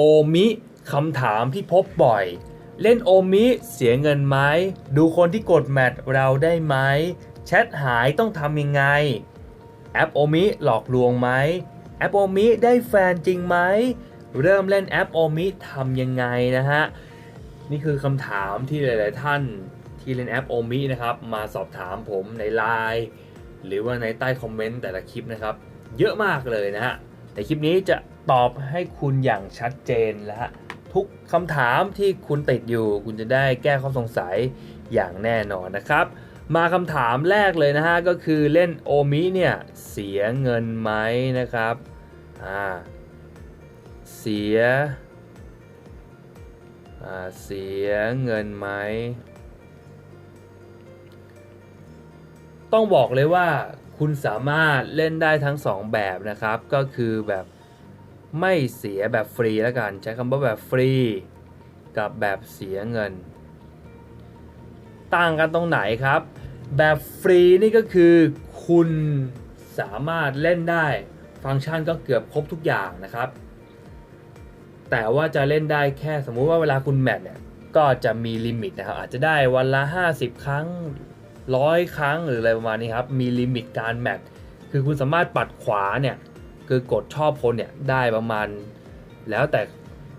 โอมิคำถามที่พบบ่อย เล่นโอมิเสียเงินไหม ดูคนที่กดแมทเราได้ไหม แชทหายต้องทำยังไง แอปโอมิหลอกลวงไหม แอปโอมิได้แฟนจริงไหม เริ่มเล่นแอปโอมิทำยังไงนะฮะ นี่คือคำถามที่หลาย ๆ ท่านที่เล่นแอปโอมินะครับ มาสอบถามผมในไลน์หรือว่าในใต้คอมเมนต์แต่ละคลิปนะครับ เยอะมากเลยนะฮะ ในคลิปนี้จะตอบให้คุณอย่างชัดเจนและฮะทุกคำถามที่คุณติดอยู่ คุณจะได้แก้ข้อสงสัยอย่างแน่นอนนะครับ มาคำถามแรกเลยนะฮะก็คือเล่นโอมิเนี่ยเสียเงินไหมนะครับอ่าเสียอ่าเสียเงินไหมต้องบอกเลยว่า คุณสามารถเล่นได้ทั้ง 2 แบบนะครับ ก็คือแบบไม่เสียแบบฟรีแล้วกัน ใช้คำว่าแบบฟรี กับแบบเสียเงิน ต่างกันตรงไหนครับ แบบฟรีนี่ก็คือคุณสามารถเล่นได้ฟังก์ชันก็เกือบครบทุกอย่างนะครับ แต่ว่าจะเล่นได้แค่สมมุติว่าเวลาคุณแมทเนี่ยก็จะมีลิมิตนะครับอาจจะได้วันละ 50 ครั้ง ร้อยครั้งหรืออะไรประมาณนี้ครับ มีลิมิตการแมทคือคุณสามารถปัดขวาเนี่ยคือกดชอบคนเนี่ยได้ประมาณ แล้วแต่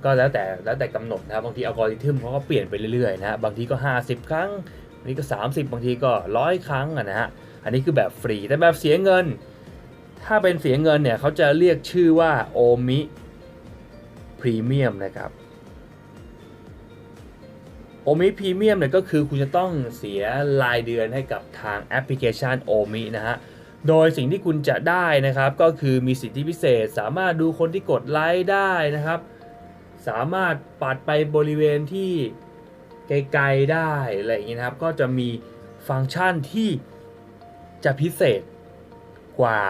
ก็แล้วแต่แล้วแต่กำหนดนะครับบางทีอัลกอริทึมเขาก็เปลี่ยนไปเรื่อยๆนะฮะบางทีก็ 50 ครั้งบางทีก็ 30 บางทีก็ร้อยครั้งนะฮะอันนี้คือแบบฟรีแต่แบบเสียเงิน ถ้าเป็นเสียเงินเนี่ยเขาจะเรียกชื่อว่าโอมิพรีเมียมนะครับ โอมิพรีเมียมเนี่ยก็คือคุณจะต้องเสียรายเดือนให้กับทางแอปพลิเคชันโอมินะฮะ โดยสิ่งที่คุณจะได้นะครับ ก็คือมีสิทธิพิเศษ สามารถดูคนที่กดไลค์ได้นะครับ สามารถปัดไปบริเวณที่ไกลๆได้อะไรอย่างนี้นะครับ ก็จะมีฟังก์ชันที่จะพิเศษกว่า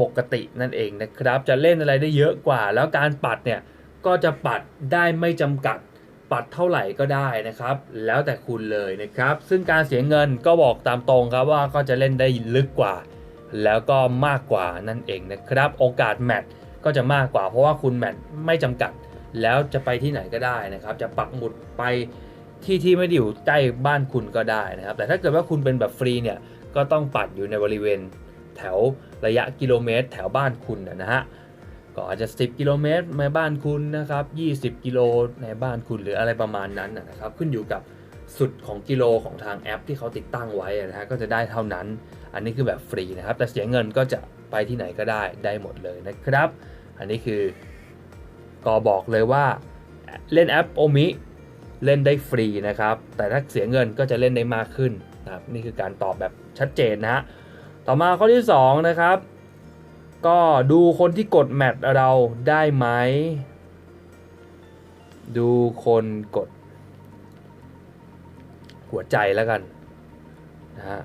ปกตินั่นเองนะครับ จะเล่นอะไรได้เยอะกว่า แล้วการปัดเนี่ยก็จะปัดได้ไม่จำกัด ปัดเท่าไหร่ก็ได้นะครับ แล้วแต่คุณเลยนะครับ ซึ่งการเสียเงินก็บอกตามตรงครับว่าก็จะเล่นได้ลึกกว่า แล้วก็มากกว่านั่นเองนะครับ โอกาสแมทก็จะมากกว่า เพราะว่าคุณแมทไม่จำกัด แล้วจะไปที่ไหนก็ได้นะครับ จะปักหมุดไปที่ที่ไม่ได้อยู่ใกล้บ้านคุณก็ได้นะครับ แต่ถ้าเกิดว่าคุณเป็นแบบฟรีเนี่ยก็ต้องปัดอยู่ในบริเวณแถวระยะกิโลเมตร แถวบ้านคุณนะฮะ ก็อาจจะ 10 กิโลเมตรในบ้านคุณนะครับ 20 กิโลในบ้านคุณหรืออะไรประมาณนั้นนะครับ ขึ้นอยู่กับสุดของกิโลของทางแอปที่เขาติดตั้งไว้นะฮะก็จะได้เท่านั้น อันนี้คือแบบฟรีนะครับ แต่เสียเงินก็จะไปที่ไหนก็ได้ได้หมดเลยนะครับ อันนี้คือก็บอกเลยว่าเล่นแอปโอมิเล่นได้ฟรีนะครับ แต่ถ้าเสียเงินก็จะเล่นได้มากขึ้นนะครับนี่คือการตอบแบบชัดเจนนะฮะต่อมาข้อที่2นะครับ ก็ดูคนที่กดแมทเราได้ไหม ดูคนกด หัวใจแล้วกันนะฮะ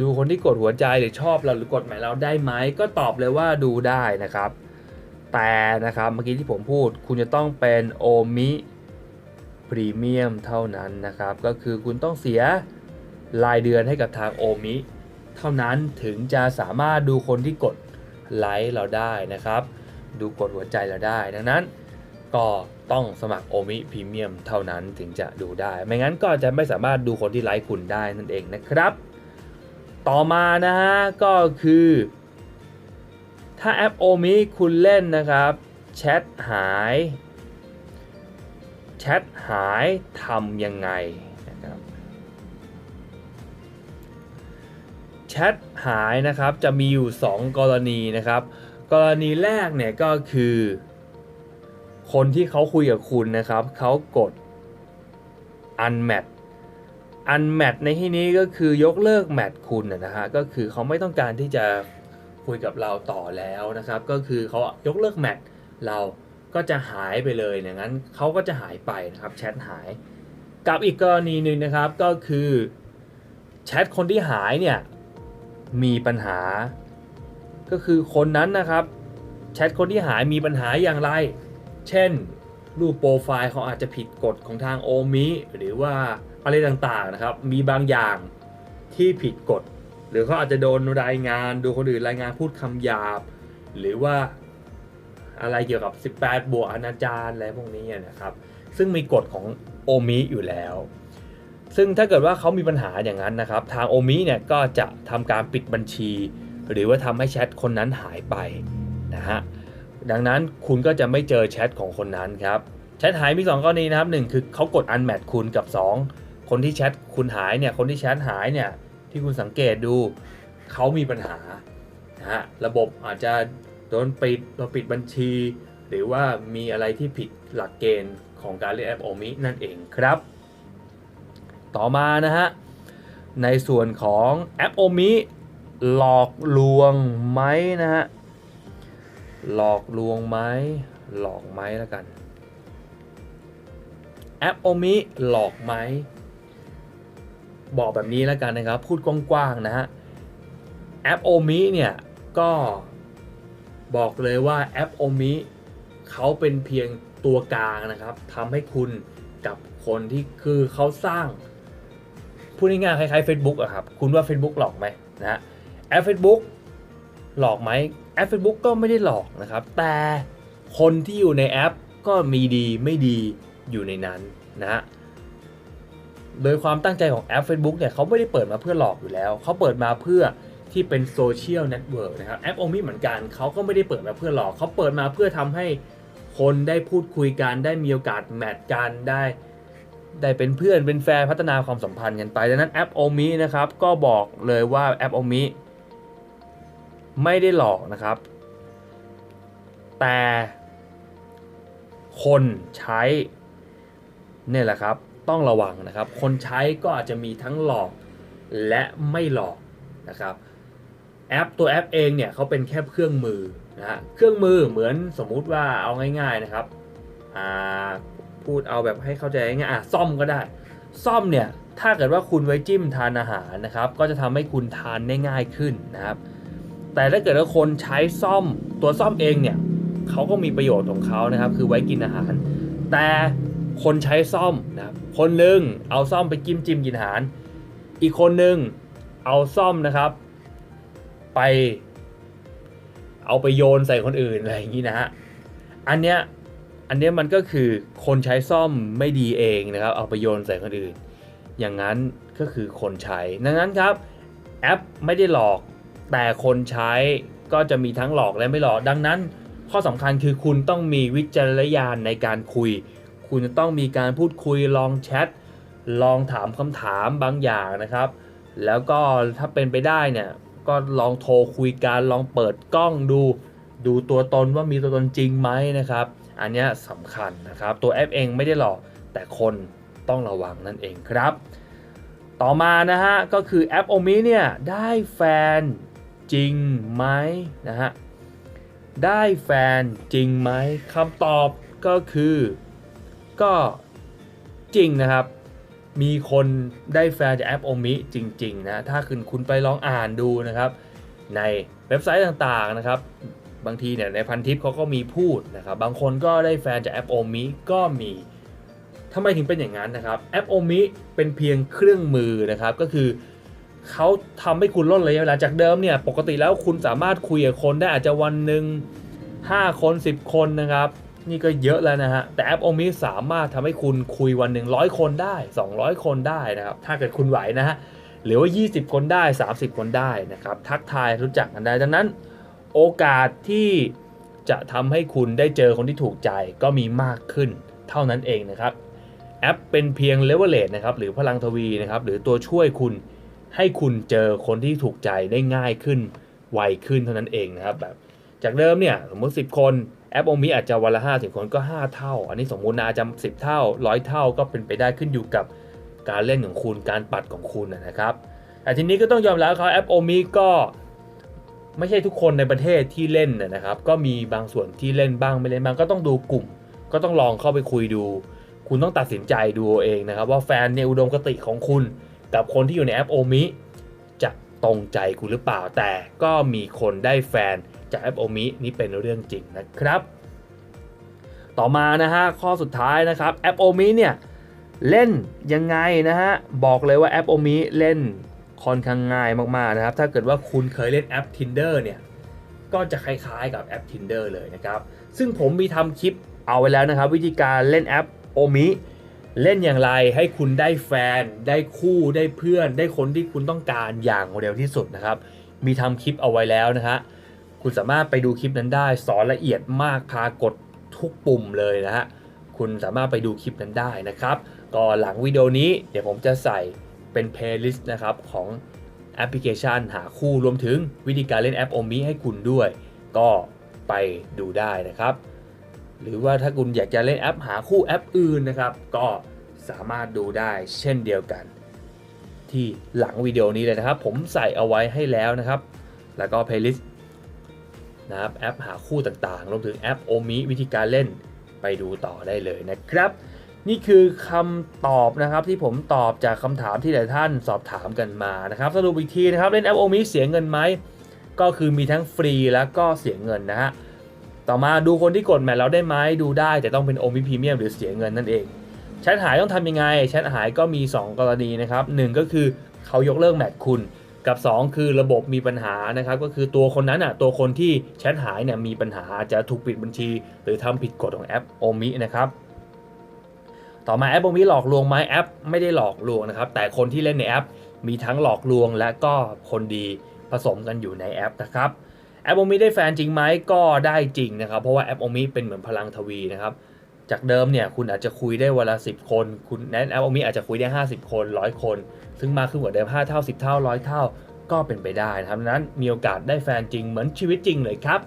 ดูคนที่กดหัวใจหรือชอบเราหรือกดแมทเราได้ไหมก็ตอบเลยว่าดูได้นะครับ แต่นะครับเมื่อกี้ที่ผมพูดคุณจะต้องเป็นโอมิพรีเมียมเท่านั้นนะครับ ก็คือคุณต้องเสียรายเดือนให้กับทางโอมิ เท่านั้นถึงจะสามารถดูคนที่กดไลค์เราได้นะครับ ดูกดหัวใจเราได้ ดังนั้นก็ต้องสมัครโอมิพรีเมียมเท่านั้นถึงจะดูได้ ไม่งั้นก็จะไม่สามารถดูคนที่ไลค์คุณได้นั่นเองนะครับ ต่อมานะฮะก็คือ ถ้าแอปโอมิคุณเล่นนะครับแชทหายแชทหายทำยังไงนะครับ แชทหายนะครับจะมีอยู่ 2 กรณีนะครับ กรณีแรกเนี่ยก็คือ คนที่เขาคุยกับคุณนะครับเขากด unmatch unmatch ในที่นี้ก็คือยกเลิกแมทคุณนะนะฮะก็คือเขาไม่ต้องการที่จะคุยกับเราต่อแล้วนะครับ ก็คือเขายกเลิกแมทเราก็จะหายไปเลยอย่างนั้นเขาก็จะหายไปนะครับแชทหาย กับอีกกรณีหนึ่งนะครับก็คือแชทคนที่หายเนี่ย มีปัญหา ก็คือคนนั้นนะครับแชทคนที่หายมีปัญหาอย่างไร เช่น รูปโปรไฟล์เขาอาจจะผิดกฎของทางโอมิหรือว่าอะไรต่างๆนะครับ มีบางอย่างที่ผิดกฎ หรือเขาอาจจะโดนรายงาน ดูคนอื่นรายงานพูดคำหยาบ หรือว่าอะไรเกี่ยวกับ 18 บวกอนาจารอะไรพวกนี้นะครับ ซึ่งมีกฎของโอมิอยู่แล้ว ซึ่งถ้าเกิดว่าเขามีปัญหาอย่างนั้นนะครับ ทางโอมิเนี่ยก็จะทำการปิดบัญชี หรือว่าทำให้แชทคนนั้นหายไปนะฮะดังนั้นคุณก็จะไม่เจอแชทของคนนั้นครับแชทหายมี 2 กรณีนะครับหนึ่งคือเขากด unmatch คุณกับ 2 คนที่แชทคุณหายเนี่ยคนที่แชทหายเนี่ยที่คุณสังเกตดูเขามีปัญหานะฮะระบบอาจจะโดนปิดเราปิดบัญชี หรือว่ามีอะไรที่ผิดหลักเกณฑ์ของการเล่นแอปโอมินั่นเองครับ ต่อมานะฮะ ในส่วนของแอปโอมิหลอกลวงไหมนะฮะ หลอกลวงไหมหลอกไหมแล้วกัน แอปโอมิหลอกไหมบอกแบบนี้แล้วกันนะครับ พูดกว้างๆนะฮะ แอปโอมิเนี่ยก็บอกเลยว่าแอปโอมิเขาเป็นเพียงตัวกลางนะครับทำให้คุณกับคนที่คือเขาสร้าง พูดง่ายๆคล้ายๆ Facebook อะครับ คุณว่า Facebook หลอกไหมนะแอป Facebook หลอกไหมแอป Facebook ก็ไม่ได้หลอกนะครับ แต่คนที่อยู่ในแอปก็มีดีไม่ดีอยู่ในนั้นนะฮะโดยความตั้งใจของแอป Facebook เนี่ยเขาไม่ได้เปิดมาเพื่อหลอกอยู่แล้ว เขาเปิดมาเพื่อที่เป็นโซเชียลเน็ตเวิร์กนะครับแอปโอมิเหมือนกันเขาก็ไม่ได้เปิดมาเพื่อหลอกเขาเปิดมาเพื่อทำให้คนได้พูดคุยกันได้มีโอกาสแมทกันได้ ได้เป็นเพื่อนเป็นแฟนพัฒนาความสัมพันธ์กันไปดังนั้นแอปโอมินะครับก็บอกเลยว่าแอปโอมิไม่ได้หลอกนะครับ แต่คนใช้เนี่ยแหละครับต้องระวังนะครับ คนใช้ก็อาจจะมีทั้งหลอกและไม่หลอกนะครับแอปตัวแอปเองเนี่ยเขาเป็นแค่เครื่องมือนะฮะเครื่องมือเหมือนสมมุติว่าเอาง่าย ๆนะครับอ่า พูดเอาแบบให้เข้าใจง่ายๆอะซ่อมก็ได้ ซ่อมเนี่ยถ้าเกิดว่าคุณไว้จิ้มทานอาหารนะครับ ก็จะทำให้คุณทานได้ง่ายขึ้นนะครับ แต่ถ้าเกิดว่าคนใช้ซ่อมตัวซ่อมเองเนี่ยเขาก็มีประโยชน์ของเขานะครับ คือไว้กินอาหาร แต่คนใช้ซ่อมนะครับคนหนึ่งเอาซ่อมไปจิ้มจิ้มกินอาหาร อีกคนหนึ่งเอาซ่อมนะครับ ไป เอาไปโยนใส่คนอื่นอะไรอย่างนี้นะฮะอันเนี้ย อันนี้มันก็คือคนใช้ซ่อมไม่ดีเองนะครับ เอาไปโยนใส่คนอื่น อย่างนั้นก็คือคนใช้ ดังนั้นครับแอปไม่ได้หลอก แต่คนใช้ก็จะมีทั้งหลอกและไม่หลอก ดังนั้น ข้อสำคัญคือคุณต้องมีวิจารณญาณในการคุย คุณจะต้องมีการพูดคุยลองแชทลองถามคำถามบางอย่างนะครับ แล้วก็ถ้าเป็นไปได้เนี่ยก็ลองโทรคุยกันลองเปิดกล้องดู ดูตัวตนว่ามีตัวตนจริงไหมนะครับ อันนี้สำคัญนะครับ ตัวแอปเองไม่ได้หลอกแต่คนต้องระวังนั่นเองครับ ต่อมานะฮะก็คือแอปโอมิเนี่ยได้แฟนจริงไหมนะฮะได้แฟนจริงไหมคำตอบก็คือ ก็จริงนะครับ มีคนได้แฟนจากแอปโอมิจริงๆนะถ้าคุณคุณไปลองอ่านดูนะครับ ในเว็บไซต์ต่างๆนะครับ บางทีเนี่ยในพันทิปเขาก็มีพูดนะครับ บางคนก็ได้แฟนจากแอปโอมิก็มีทำไมถึงเป็นอย่างนั้นนะครับแอปโอมิเป็นเพียงเครื่องมือนะครับก็คือเขาทำให้คุณลดระยะเวลาจากเดิมเนี่ยปกติแล้วคุณสามารถคุยกับคนได้อาจจะวันหนึ่ง5 คน 10 คนนะครับ นี่ก็เยอะแล้วนะฮะ แต่แอปโอมิสามารถทำให้คุณคุยวันหนึ่งร้อยคนได้ 200 คนได้นะครับ ถ้าเกิดคุณไหวนะฮะหรือว่า 20 คนได้ 30 คนได้นะครับ ทักทายรู้จักกันได้ดังนั้น โอกาสที่จะทำให้คุณได้เจอคนที่ถูกใจก็มีมากขึ้นเท่านั้นเองนะครับแอปเป็นเพียงเลเวลเลตนะครับหรือพลังทวีนะครับหรือตัวช่วยคุณให้คุณเจอคนที่ถูกใจได้ง่ายขึ้นไวขึ้นเท่านั้นเองนะครับแบบจากเดิมเนี่ยสมมติ 10 คนแอปโอมิอาจจะวันละ50คนก็ 5 เท่า อันนี้สมมุตินะอาจจะ10 เท่า 100 เท่าก็เป็นไปได้ขึ้นอยู่กับการเล่นของคุณการปัดของคุณนะครับแต่ทีนี้ก็ต้องยอมรับครับแอปโอมิก็ ไม่ใช่ทุกคนในประเทศที่เล่นนะครับ ก็มีบางส่วนที่เล่นบ้างไม่เล่นบ้างก็ต้องดูกลุ่ม ก็ต้องลองเข้าไปคุยดู คุณต้องตัดสินใจดูเองนะครับ ว่าแฟนในอุดมคติของคุณ กับคนที่อยู่ในแอปโอมิจะตรงใจคุณหรือเปล่าแต่ก็มีคนได้แฟนจากแอปโอมินี่เป็นเรื่องจริงนะครับ ต่อมานะฮะข้อสุดท้ายนะครับแอปโอมิเนี่ยเล่นยังไงนะฮะบอกเลยว่าแอปโอมิเล่น ค่อนข้างง่ายมากๆนะครับ ถ้าเกิดว่าคุณเคยเล่นแอป Tinder เนี่ย ก็จะคล้ายๆกับแอป Tinder เลยนะครับ ซึ่งผมมีทำคลิปเอาไว้แล้วนะครับ วิธีการเล่นแอปโอมิเล่นอย่างไรให้คุณได้แฟน ได้คู่ได้เพื่อน ได้คนที่คุณต้องการอย่างเร็วที่สุดนะครับ มีทำคลิปเอาไว้แล้วนะฮะคุณสามารถไปดูคลิปนั้นได้สอนละเอียดมากพากดทุกปุ่มเลยนะฮะคุณสามารถไปดูคลิปนั้นได้นะครับ ก็หลังวิดีโอนี้เดี๋ยวผมจะใส่ เป็นเพลย์ลิสต์นะครับของแอปพลิเคชันหาคู่รวมถึงวิธีการเล่นแอปโอมิให้คุณด้วย ก็ไปดูได้นะครับ หรือว่าถ้าคุณอยากจะเล่นแอปหาคู่แอปอื่นนะครับ ก็สามารถดูได้เช่นเดียวกัน ที่หลังวิดีโอนี้เลยนะครับ ผมใส่เอาไว้ให้แล้วนะครับ แล้วก็เพลย์ลิสต์นะครับแอปหาคู่ต่างๆ รวมถึงแอปโอมิวิธีการเล่นไปดูต่อได้เลยนะครับ นี่คือคำตอบนะครับที่ผมตอบจากคำถามที่หลายท่านสอบถามกันมานะครับ สรุปอีกทีนะครับเล่นแอปโอมิเสียเงินไหมก็คือมีทั้งฟรีแล้วก็เสียเงินนะฮะต่อมาดูคนที่กดแมทแล้วได้ไหมดูได้แต่ต้องเป็นโอมิพรีเมียมหรือเสียเงินนั่นเองแชทหายต้องทำยังไงแชทหายก็มี 2 กรณีนะครับหนึ่งก็คือเขายกเลิกแมทคุณกับ 2 คือระบบมีปัญหานะครับก็คือตัวคนนั้นอะตัวคนที่แชทหายเนี่ยมีปัญหาจะถูกปิดบัญชี หรือทำผิดกฎของแอปโอมินะครับ ต่อมาแอปโอมิหลอกลวงไหมแอป ไม่ได้หลอกลวงนะครับ แต่คนที่เล่นในแอป มีทั้งหลอกลวงและก็คนดีผสมกันอยู่ในแอปนะครับแอปโอมิได้แฟนจริงไหมก็ได้จริงนะครับ เพราะว่าแอปโอมิเป็นเหมือนพลังทวีนะครับ จากเดิมเนี่ยคุณอาจจะคุยได้วันละ10 คน คุณแนแอปโอมิอาจจะคุยได้ 50 คน100 คน ซึ่งมากขึ้นกว่าเดิม 5 เท่า 10 เท่า 100 เท่า ก็เป็นไปได้นะครับนั้นมีโอกาสได้แฟนจริงเหมือนชีวิตจริงเลยครับ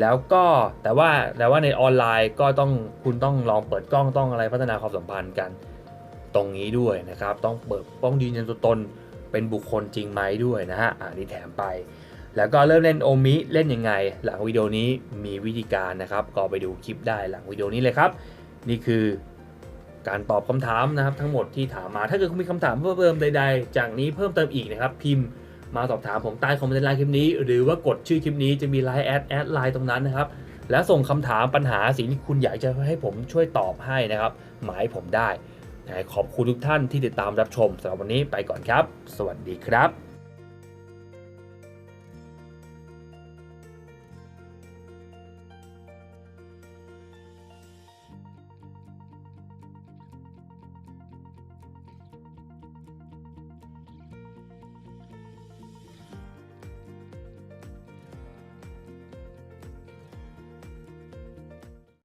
แล้วก็แต่ว่าแต่ว่าในออนไลน์ก็ต้องคุณต้องลองเปิดกล้องต้องอะไรพัฒนาความสัมพันธ์กันตรงนี้ด้วยนะครับ ต้องเปิดต้องยืนยันตัวตนเป็นบุคคลจริงไหมด้วยนะฮะอ่านี่แถมไป แล้วก็เริ่มเล่นโอมิเล่นยังไง หลังวิดีโอนี้มีวิธีการนะครับ ก็ไปดูคลิปได้หลังวิดีโอนี้เลยครับ นี่คือการตอบคำถามนะครับทั้งหมดที่ถามมาถ้าเกิดคุณมีคำถามเพิ่มเติมใด ๆ จากนี้เพิ่มเติมอีกนะครับ พิมพ์ มาสอบถามผมใต้คอมเมนต์ไลน์คลิปนี้ หรือว่ากดชื่อคลิปนี้จะมีไลน์แอดแอดไลน์ตรงนั้นนะครับ แล้วส่งคำถามปัญหาสิ่งที่คุณอยากจะให้ผมช่วยตอบให้นะครับ หมายผมได้ขอบคุณทุกท่านที่ติดตามรับชมสำหรับวันนี้ไปก่อนครับ สวัสดีครับ